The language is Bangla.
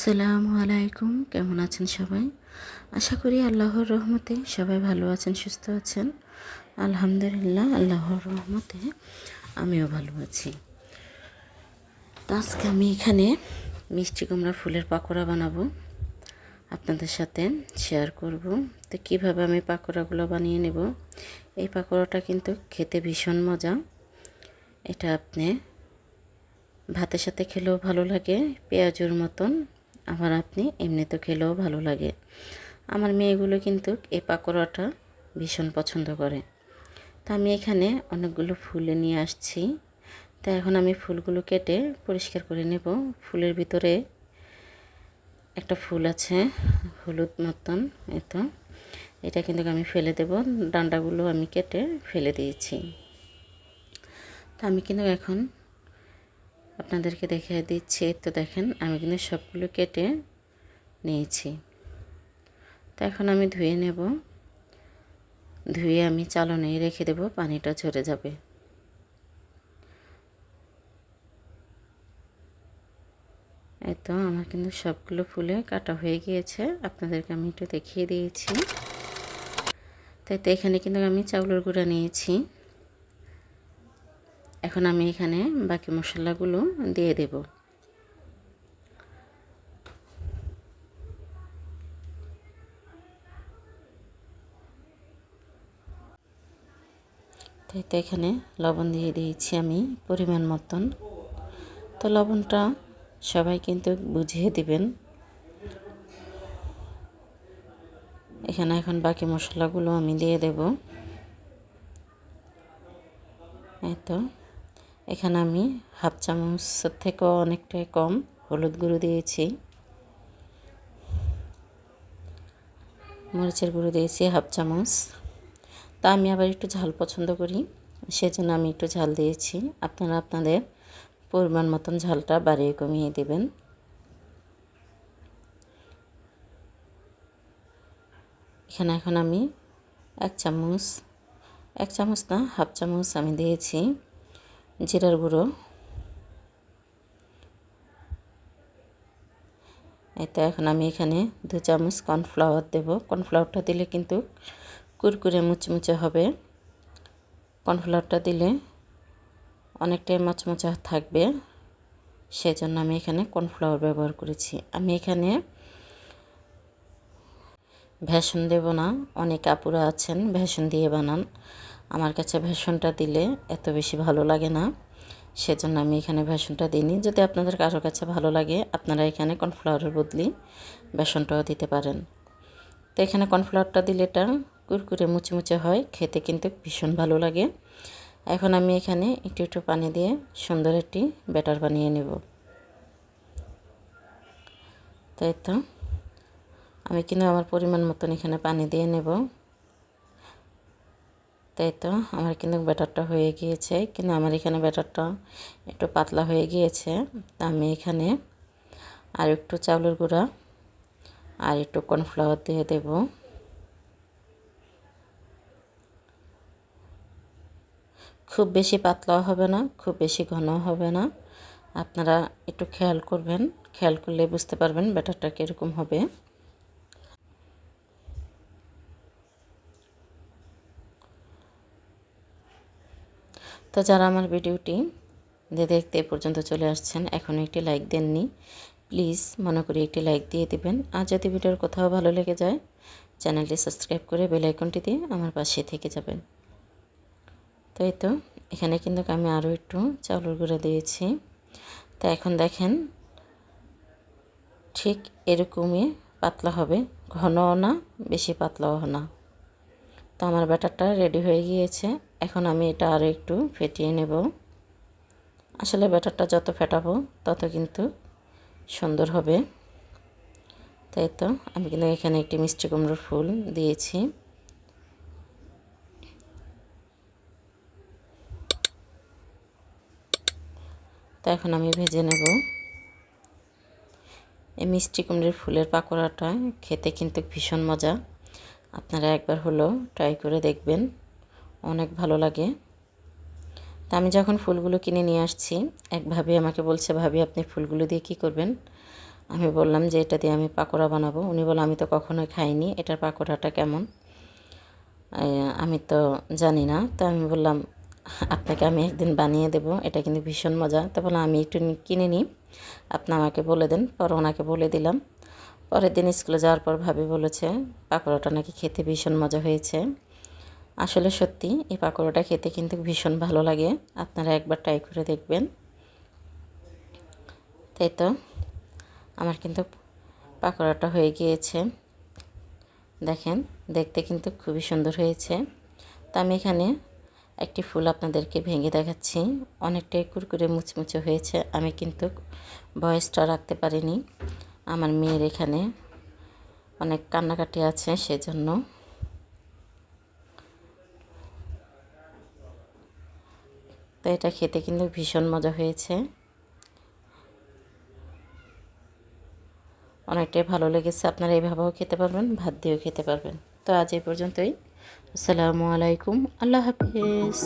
আসসালামু আলাইকুম। কেমন আছেন সবাই? আশা করি আল্লাহর রহমতে সবাই ভালো আছেন, সুস্থ আছেন। আলহামদুলিল্লাহ, আল্লাহর রহমতে আমিও ভালো আছি। আজকে আমি এখানে মিষ্টি কুমড়া ফুলের পাকোড়া বানাবো। আপনাদের সাথে শেয়ার করব। তো কীভাবে আমি পাকোড়াগুলো বানিয়ে নেব? এই পাকোড়াটা কিন্তু খেতে ভীষণ মজা। এটা আপনি ভাতের সাথে খেলেও ভালো লাগে, পেঁয়াজুর মতন। আবার আপনি এমনিতে খেলেও ভালো লাগে। আমার মেয়েগুলো কিন্তু এই পাকোড়াটা ভীষণ পছন্দ করে। তা আমি এখানে অনেকগুলো ফুলে নিয়ে আসছি। তা এখন আমি ফুলগুলো কেটে পরিষ্কার করে নেব। ফুলের ভিতরে একটা ফুল আছে, হলুদ মতন এত। এটা কিন্তু আমি ফেলে দেব। ডান্ডাগুলো আমি কেটে ফেলে দিয়েছি। তা আমি কিন্তু এখন আপনাদেরকে দেখিয়ে দিচ্ছি। তো দেখেন, আমি কিন্তু সবগুলো কেটে নিয়েছি। তো এখন আমি ধুয়ে নেব। ধুয়ে আমি চালনে রেখে দেব, পানিটা ঝরে যাবে। তো আমার কিন্তু সবগুলো ফুলে কাটা হয়ে গিয়েছে। আপনাদেরকে আমি একটু দেখিয়ে দিয়েছি। তাই তো এখানে কিন্তু আমি চাউলের গুঁড়া নিয়েছি। এখন আমি এখানে বাকি মশলাগুলো দিয়ে দেব। তাই তো এখানে লবণ দিয়ে দিয়েছি আমি পরিমাণ মতন। তো লবণটা সবাই কিন্তু বুঝিয়ে দিবেন। এখানে এখন বাকি মশলাগুলো আমি দিয়ে দেব। এই তো। এখানে আমি হাফ চামচ থেকেও অনেকটাই কম হলুদ গুঁড়ো দিয়েছি। মরিচের গুঁড়ো দিয়েছি হাফ চামচ। তা আমি আবার একটু ঝাল পছন্দ করি, সেজন্য আমি একটু ঝাল দিয়েছি। আপনারা আপনাদের পরিমাণ মতন ঝালটা বাড়িয়ে কমিয়ে দেবেন। এখানে এখন আমি এক চামচ এক চামচ না, হাফ চামচ আমি দিয়েছি। জিরার গুঁড়ো। এতে এখন আমি এখানে দু চামচ কর্নফ্লাওয়ার দেব। কর্নফ্লাওয়ারটা দিলে কিন্তু কুরকুরে মুচমুচে হবে। কর্নফ্লাওয়ারটা দিলে অনেকটাই মচমচা থাকবে। সেজন্য আমি এখানে কর্নফ্লাওয়ার ব্যবহার করেছি। আমি এখানে ভেষণ দেব না। অনেক আপুরা আছেন, ভেষণ দিয়ে বানান। আমার কাছে ভেষণটা দিলে এত বেশি ভালো লাগে না। সেজন্য আমি এখানে বেসনটা দিইনি। যদি আপনাদের কারও কাছে ভালো লাগে, আপনারা এখানে কর্নফ্লাওয়ারের বদলি বেসনটাও দিতে পারেন। তো এখানে কর্নফ্লাওয়ারটা দিলে এটা কুরকুরে, মুচমুচে হয়। খেতে কিন্তু ভীষণ ভালো লাগে। এখন আমি এখানে একটু একটু পানি দিয়ে সুন্দর একটি ব্যাটার বানিয়ে নেব। তাই তো? আমি কিন্তু আমার পরিমাণ মতন এখানে পানি দিয়ে নেব। তাই তো, আমার কিন্তু ব্যাটারটা হয়ে গিয়েছে। কিন্তু আমার এখানে ব্যাটারটা একটু পাতলা হয়ে গিয়েছে। তা আমি এখানে আর একটু চাউলের গুঁড়া আর একটু কর্নফ্লাওয়ার দিয়ে দেব। খুব বেশি পাতলাও হবে না, খুব বেশি ঘনও হবে না। আপনারা একটু খেয়াল করবেন, খেয়াল করলে বুঝতে পারবেন ব্যাটারটা কীরকম হবে। তো যারা আমার ভিডিওটি দেখতে পর্যন্ত চলে আসছেন এখনও একটি লাইক দেননি, প্লিজ মনে করি একটি লাইক দিয়ে দিবেন। আর যদি ভিডিওর কোথাও ভালো লেগে যায়, চ্যানেলটি সাবস্ক্রাইব করে বেল আইকনটি দিয়ে আমার পাশে থেকে যাবেন। তো এই তো, এখানে কিন্তু আমি আরও একটু চাউলের গুঁড়ো দিয়েছি। তো এখন দেখেন, ঠিক এরকমই পাতলা হবে, ঘনও না, বেশি পাতলাও না। তো আমার ব্যাটারটা রেডি হয়ে গিয়েছে। এখন আমি এটা আরও একটু ফেটিয়ে নেব। আসলে ব্যাটারটা যত ফেটাবো, তত কিন্তু সুন্দর হবে। তাই তো, আমি কিন্তু এখানে একটি মিষ্টি কুমড়োর ফুল দিয়েছি। তা এখন আমি ভেজে নেব। এই মিষ্টি কুমড়োর ফুলের পাকোড়াটা খেতে কিন্তু ভীষণ মজা। আপনারা একবার হলো ট্রাই করে দেখবেন। অনেক ভালো লাগে। তা আমি যখন ফুলগুলো কিনে নিয়ে আসছি, এক ভাবি আমাকে বলছে, ভাবি, আপনি ফুলগুলো দিয়ে কী করবেন? আমি বললাম যে, এটা দিয়ে আমি পাকোড়া বানাবো। উনি বলল, আমি তো কখনোই খাইনি। এটার পাকোড়াটা কেমন? আমি তো জানি না। তো আমি বললাম, আপনাকে আমি একদিন বানিয়ে দেব। এটা কিন্তু ভীষণ মজা। তো বললাম, আমি একটু কিনে নিই। আপনি আমাকে বলে দেন। পরে ওনাকে বলে দিলাম। পরের দিন স্কুলে যাওয়ার পর ভাবি বলেছে, পাকোড়াটা নাকি খেতে ভীষণ মজা হয়েছে। আসলে সত্যি এই পাকোড়াটা খেতে কিন্তু ভীষণ ভালো লাগে। আপনারা একবার ট্রাই করে দেখবেন। তাই তো? আমার কিন্তু পাকোড়াটা হয়ে গিয়েছে। দেখেন, দেখতে কিন্তু খুবই সুন্দর হয়েছে। তো আমি এখানে একটি ফুল আপনাদেরকে ভেঙে দেখাচ্ছি। অনেকটাই কুরকুরে মুচমুচে হয়েছে। আমি কিন্তু ভয়েসটা রাখতে পারিনি। আমার মেয়ের এখানে অনেক কান্নাকাটি আছে, সেজন্য তো এটা খেতে কিন্তু ভীষণ মজা হয়েছে। অনেকটাই ভালো লেগেছে। আপনারা এইভাবেও খেতে পারবেন, ভাত দিয়েও খেতে পারবেন। তো আজ এই পর্যন্তই। আসসালামু আলাইকুম। আল্লাহ হাফিজ।